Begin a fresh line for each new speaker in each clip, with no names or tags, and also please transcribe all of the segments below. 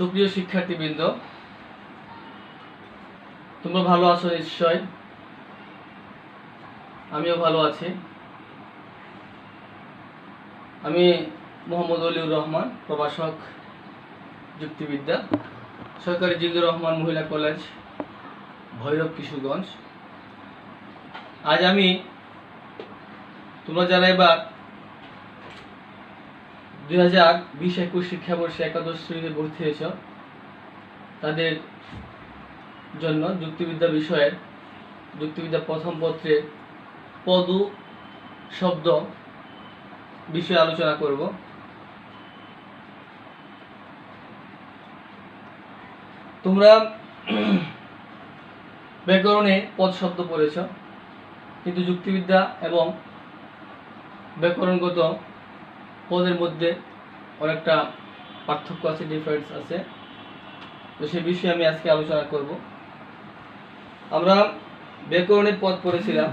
সুপ্রিয় শিক্ষার্থীবৃন্দ, তোমরা ভালো আছো নিশ্চয়? আমিও ভালো আছি। আমি মোহাম্মদ অলিউর রহমান, প্রভাষক যুক্তিবিদ্যা সরকারি জিল্লুর রহমান মহিলা কলেজ, ভৈরব কিশোরগঞ্জ। আজ আমি তোমরা যারা এবার দুই হাজার বিশ একুশ শিক্ষাবর্ষে একাদশ শ্রেণীতে ভর্তি হয়েছ। তাদের জন্য যুক্তিবিদ্যা বিষয়ের যুক্তিবিদ্যা প্রথম পত্রে পদ শব্দ বিষয়ে আলোচনা করব। তোমরা ব্যাকরণে পদ শব্দ পড়েছ, কিন্তু যুক্তিবিদ্যা এবং ব্যাকরণগত পদের মধ্যে অনেকটা পার্থক্য আছে ডিফারেন্স আছে। তো সে বিষয়ে আমি আজকে আলোচনা করব। আমরা ব্যাকরণের পদ পড়েছিলাম।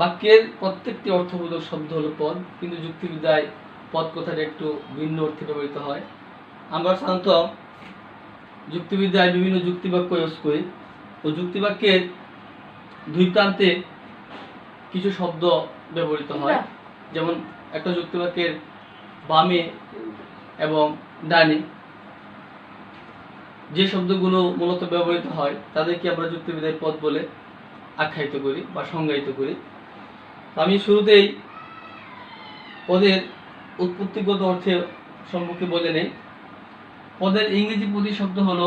বাক্যের প্রত্যেকটি অর্থবোধক শব্দ হলো পদ কিন্তু যুক্তিবিদ্যায় পদ কথাটা একটু ভিন্ন অর্থে ব্যবহৃত হয়। আমরা সাধারণত যুক্তিবিদ্যায় বিভিন্ন যুক্তিবাক্য ইউজ করি। ও যুক্তিবাক্যের দুই প্রান্তে কিছু শব্দ ব্যবহৃত হয়। যেমন একটা যুক্তিবাক্যের বামে এবং ডানে যে শব্দগুলো মূলত ব্যবহৃত হয়, তাদেরকে আমরা যুক্তিবিদ্যায় পদ বলে আখ্যায়িত করি বা সংজ্ঞায়িত করি। আমি শুরুতেই পদের উৎপত্তিগত অর্থে সম্পর্কে বলে নেই। পদের ইংরেজি প্রতিশব্দ হলো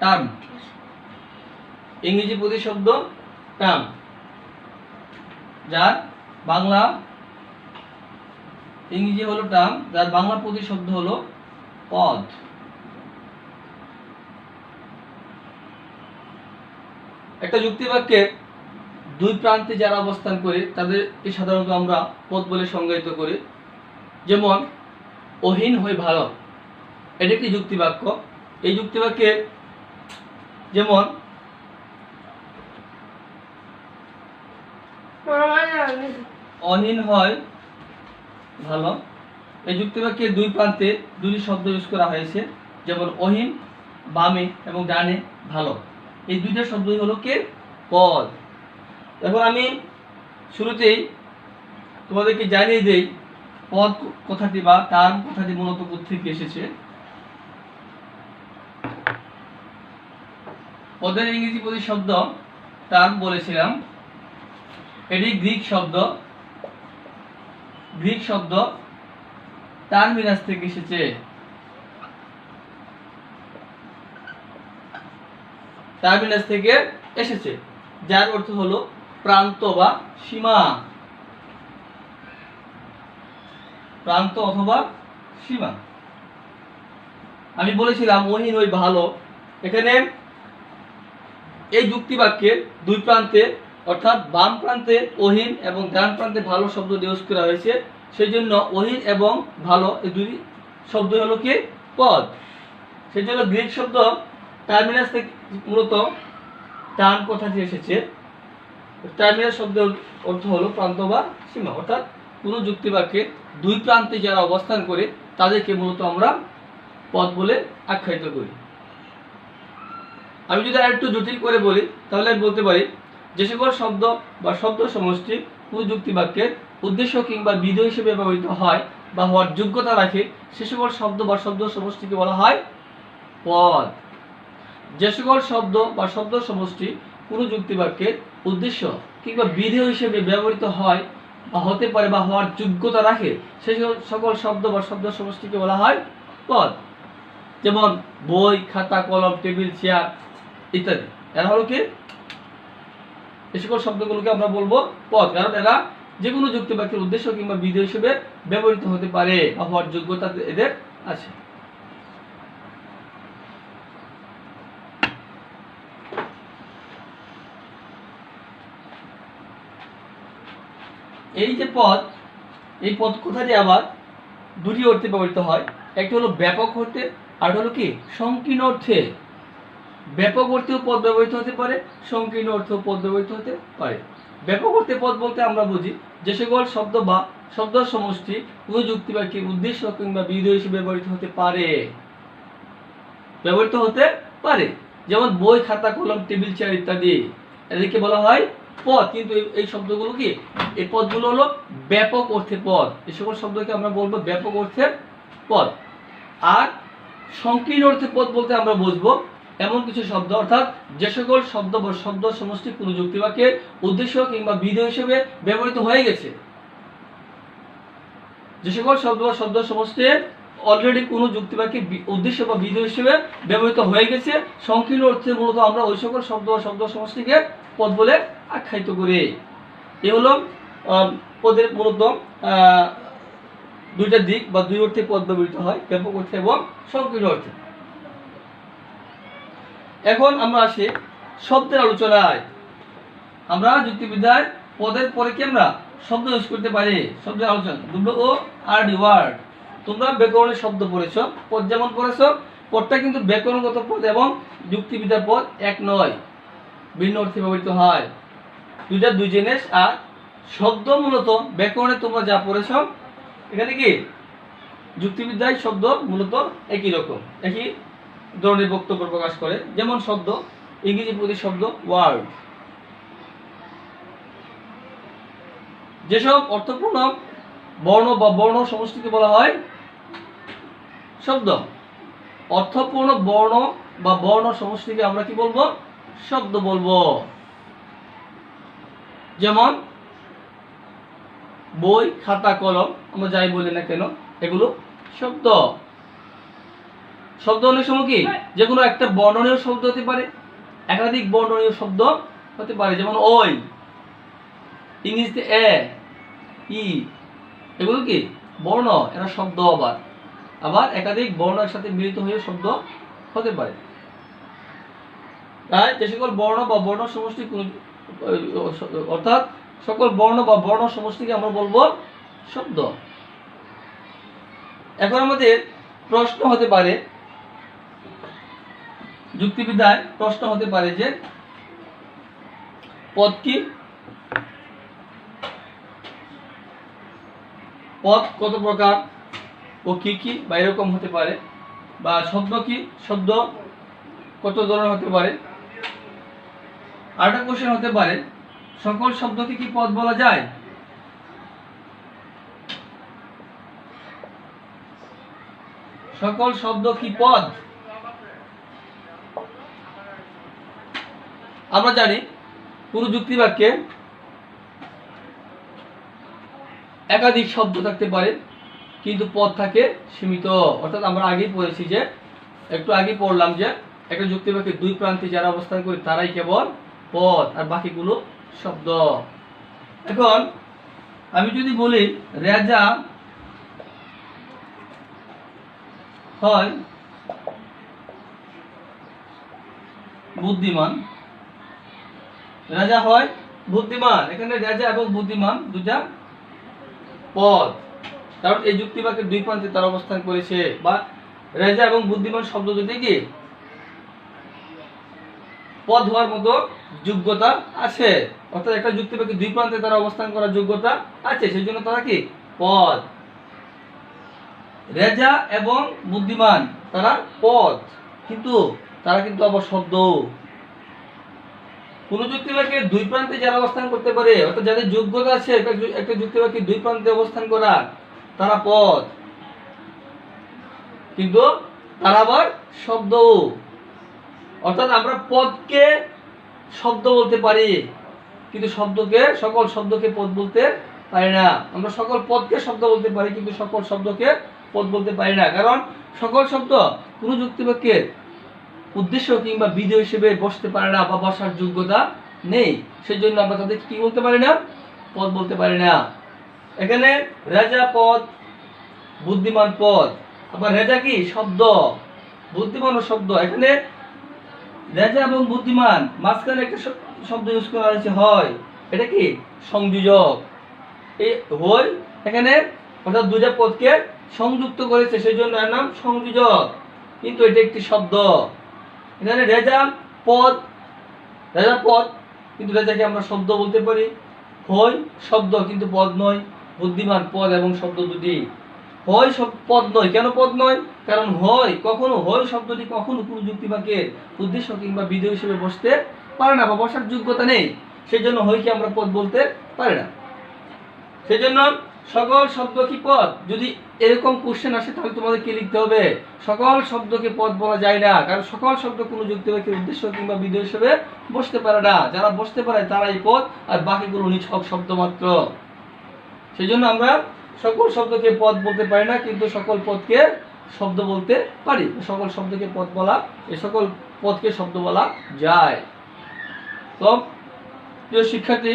টার্ম ইংরেজি প্রতিশব্দ টার্ম যার বাংলা ইংরেজি হলো টার্ম, যার বাংলা প্রতিশব্দ হলো পদ। একটা যুক্তিবাক্যের দুই প্রান্তে যারা অবস্থান করে, তাদেরকে সাধারণত আমরা পদ বলে সংজ্ঞায়িত করি। যেমন, অহীন হয়ে ভালো এটা একটি যুক্তিবাক্য। এই যুক্তিবাক্যে যেমন অহীন হয়। ভালো। এই যুক্তিবাক্যের দুই প্রান্তে দুটি শব্দ ইউজ করা হয়েছে। যেমন অহীন বামে এবং ডানে ভালো। এই দুইটা শব্দই হলো কে? পদ। এখন আমি শুরুতেই তোমাদেরকে জানিয়ে দেই, পদ কথাটি বা টার্ম কথাটি মূলত থেকে এসেছে। পদের ইংরেজি প্রতিশব্দ টার্ম বলেছিলাম। এটি গ্রিক শব্দ। গ্রিক শব্দ টার্মিনাস থেকে এসেছে। টার্মিনাস থেকে এসেছে, যার অর্থ হলো প্রান্ত বা সীমা। প্রান্ত অথবা সীমা। আমি বলেছিলাম ওহিন ওই ভালো। এখানে এই যুক্তিবাক্যের দুই প্রান্তে অর্থাৎ বাম প্রান্তে ওহিন এবং ডান প্রান্তে ভালো শব্দ ইউজ করা হয়েছে। সেই জন্য ওহিন এবং ভালো এই দুই শব্দ হলো কি? পদ। সেই জন্য গ্রিক শব্দ টার্মিনাস থেকে মূলত টার্ম কথাটি এসেছে। টার্মিনাস শব্দের অর্থ হলো প্রান্ত বা সীমা। অর্থাৎ কোনো যুক্তিবাক্যে দুই প্রান্তে যারা অবস্থান করে, তাদেরকে মূলত আমরা পদ বলে আখ্যায়িত করি। আমি যদি আর একটু জটিল করে বলি, তাহলে আমি বলতে পারি যে সকল শব্দ বা শব্দ সমষ্টি কোনো যুক্তিবাক্যের উদ্দেশ্য কিংবা বিধ হিসেবে ব্যবহৃত হয় বা হওয়ার যোগ্যতা রাখে সে সকল শব্দ বা শব্দ সমষ্টিকে বলা হয় পদ। যে সকল শব্দ বা শব্দ সমষ্টি কোনো যুক্তিবাক্যের উদ্দেশ্য কিংবা বিধেয় হিসেবে ব্যবহৃত হয় বা হতে পারে বা হওয়ার যোগ্যতা রাখে সে সকল- সকল শব্দ বা শব্দ সমষ্টিকে বলা হয় পদ। যেমন বই, খাতা, কলম, টেবিল, চেয়ার ইত্যাদি। এরা হলো কি? এই সকল শব্দগুলোকে আমরা বলব পদ কারণ এরা যে কোনো যুক্তিবাক্যের উদ্দেশ্য কিংবা বিধেয় হিসেবে ব্যবহৃত হতে পারে। বা হওয়ার যোগ্যতা এদের আছে। এই যে পদ এই পদ কথাটি আবার দুটি অর্থে ব্যবহৃত হয়? একটি হলো ব্যাপক অর্থে আর হলো কি? সংকীর্ণ অর্থে। ব্যাপক অর্থেও পদ ব্যবহৃত হতে পারে, সংকীর্ণ অর্থেও পদ ব্যবহৃত হতে পারে। ব্যাপক অর্থে পদ বলতে আমরা বুঝি যে সকল শব্দ বা শব্দ সমষ্টি, কোনো যুক্তি বা কি উদ্দেশ্য কিংবা বিধেয় হিসেবে ব্যবহৃত হতে পারে। ব্যবহৃত হতে পারে। যেমন বই, খাতা, কলম, টেবিল, চেয়ার ইত্যাদি। এদেরকে বলা হয় পদ। কিন্তু এই- শব্দগুলো কি? এই পদগুলো হলো ব্যাপক অর্থে পদ। এই সকল শব্দকে আমরা বলব ব্যাপক অর্থের পদ। আর সংকীর্ণ অর্থে পদ বলতে আমরা বুঝব এমন কিছু শব্দ, অর্থাৎ যে সকল শব্দ বা শব্দ সমষ্টি কোনো যুক্তিবাক্যের উদ্দেশ্য কিংবা বিধেয় হিসেবে ব্যবহৃত হয়ে গেছে। যে সকল শব্দ বা শব্দ সমষ্টি অলরেডি কোনো যুক্তিবাক্যের বি- উদ্দেশ্য বা বিধেয় হিসেবে ব্যবহৃত হয়ে গেছে। সংকীর্ণ অর্থে মূলত আমরা ওই সকল শব্দ বা শব্দ সমষ্টিকে পদ বলে আখ্যায়িত করি। এ হলো পদের মূলত দুইটা দিক বা দুই অর্থে পদ ব্যবহৃত হয়, ব্যাপক অর্থে এবং সংকীর্ণ অর্থে। এখন আমরা আসি শব্দের আলোচনায়। আমরা যুক্তিবিদ্যায় পদের পরে কি আমরা শব্দ ইউজ করতে পারি? শব্দের আলোচনা। W O R D word তোমরা ব্যাকরণের শব্দ পড়েছ, পদ যেমন পড়েছ, পদটা কিন্তু ব্যাকরণগত পদ এবং যুক্তিবিদ্যার পদ এক নয়, ভিন্ন অর্থে ব্যবহৃত হয়। দুইটা দুই জিনিস আর শব্দ মূলত ব্যাকরণে তোমরা যা পড়েছ, এখানে কি? যুক্তিবিদ্যায় শব্দ মূলত একই রকম, একই ধরনের বক্তব্য প্রকাশ করে। যেমন শব্দ, ইংরেজি প্রতি শব্দ ওয়ার্ড যেসব অর্থপূর্ণ বর্ণ বা বর্ণ সমষ্টিকে বলা হয়, শব্দ। অর্থপূর্ণ বর্ণ বা বর্ণ সমষ্টিকে আমরা কি বলব? শব্দ বলব। যেমন, বই, খাতা, কলম, আমরা যাই বলি না কেন, এগুলো শব্দ। শব্দ অনেক সময় কি? যে কোনো একটা বর্ণনীয় শব্দ হতে পারে একাধিক বর্ণনীয় শব্দ হতে পারে যেমন ওই ইংরেজিতে এ ই এগুলো কি? বর্ণ এরা শব্দ আবার। আবার একাধিক বর্ণ একসাথে মিলিত হয়ে শব্দ হতে পারে। তাই যে সকল বর্ণ বা বর্ণ সমষ্টি অর্থাৎ সকল বর্ণ বা বর্ণ সমষ্টিকে আমরা বলব শব্দ। এখন আমাদের প্রশ্ন হতে পারে যুক্তিবিদ্যায় প্রশ্ন হতে পারে যে পদ কি? পদ কত প্রকার ও কি কি বা এরকম হতে পারে? বা শব্দ কি? শব্দ কত ধরনের হতে পারে? আরেকটা কোশ্চেন হতে পারে, সকল শব্দকে কি পদ বলা যায়? সকল শব্দ কি পদ? আমরা জানি পুরো যুক্তি বাক্যে একাধিক শব্দ থাকতে পারে, কিন্তু পদ থাকে সীমিত। অর্থাৎ আমরা আগেই পড়েছি যে, একটু আগে পড়লাম যে, একটা যুক্তি বাক্যে দুই প্রান্তে যারা অবস্থান করে, তারাই কেবল পদ আর বাকিগুলো শব্দ। এখন আমি যদি বলি, রেজা হয় বুদ্ধিমান। রাজা হয় বুদ্ধিমান। এখানে রাজা এবং বুদ্ধিমান দুটা পদ। কারণ এই যুক্তি বাক্যের দুই প্রান্তে তার অবস্থান করেছে। বা রাজা এবং বুদ্ধিমান শব্দ দুটি কি? পদ হওয়ার মতো যোগ্যতা আছে। অর্থাৎ একটা যুক্তি বাক্যের দুই প্রান্তে তারা অবস্থান করার যোগ্যতা আছে। সেই জন্য তারা কি? পদ। রেজা এবং বুদ্ধিমান, তারা পদ। কিন্তু তারা কিন্তু আবার শব্দ। কোন যুক্তি বাক্যের দুই প্রান্তে যারা অবস্থান করতে পারে, অর্থাৎ যাদের যোগ্যতা আছে, একটা যুক্তি বাক্যের দুই প্রান্তে অবস্থান করা তারা পদ কিন্তু তারা আবার শব্দ অর্থাৎ আমরা পদকে শব্দ বলতে পারি, কিন্তু শব্দকে, সকল শব্দকে পদ বলতে পারি না। আমরা সকল পদকে শব্দ বলতে পারি, কিন্তু সকল শব্দকে পদ বলতে পারি না। কারণ সকল শব্দ কোনো যুক্তিবাক্যের উদ্দেশ্য কিংবা বিধেয় হিসেবে বসতে পারে না বা বসার যোগ্যতা নেই। সেই জন্য আমরা তাদেরকে কি বলতে পারি না? পদ বলতে পারি না। এখানে রাজা পদ, বুদ্ধিমান পদ। আবার রেজা কি? শব্দ। বুদ্ধিমান ও শব্দ। এখানে রেজা এবং বুদ্ধিমান, মাঝখানে একটা শব্দ ইউজ করা হয়েছে, হয়। এটা কি? সংযোজক। এই হয় এখানে অর্থাৎ দুটা পদকে সংযুক্ত করেছে সেই জন্য এর নাম সংযোজক। কিন্তু এটা একটি শব্দ। এখানে রেজা পদ রেজা পদ, কিন্তু রেজাকে আমরা শব্দ বলতে পারি। হয় শব্দ কিন্তু পদ নয়, বুদ্ধিমান পদ এবং শব্দ দুটি। হয় সব পদ নয়। কেন পদ নয়? কারণ হয় কখনো হয় শব্দটি কখনো কোনো যুক্তি বাক্যের উদ্দেশ্য কিংবা বিধেয় হিসেবে বসতে পারে না বা বসার যোগ্যতা নেই। সেই জন্য হয়কে আমরা পদ বলতে পারি না। সেই জন্য সকল শব্দ কি পদ যদি এরকম কোশ্চেন আসে, তাহলে তোমাদের কি লিখতে হবে? সকল শব্দকে পদ বলা যায় না, কারণ সকল শব্দ কোনো যুক্তি বাক্যের উদ্দেশ্য কিংবা বিধেয় হিসেবে বসতে পারে না। যারা বসতে পারে, তারাই পদ, আর বাকিগুলো নিছক শব্দ মাত্র। সেই জন্য আমরা সকল শব্দকে পদ বলতে পারি না, কিন্তু সকল পদকে শব্দ বলতে পারি। সকল শব্দকে পদ বলা, এ সকল পদকে শব্দ বলা যায়। তো, প্রিয় শিক্ষার্থী,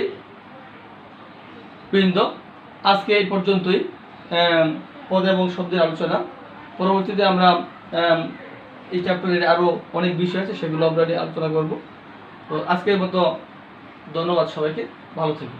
বৃন্দ আজকে এই পর্যন্তই। পদ এবং শব্দের আলোচনা। পরবর্তীতে আমরা এই চ্যাপ্টারের আরও অনেক বিষয় আছে, সেগুলো আমরা নিয়ে আলোচনা করব। তো আজকের মতো ধন্যবাদ সবাইকে। ভালো থেকো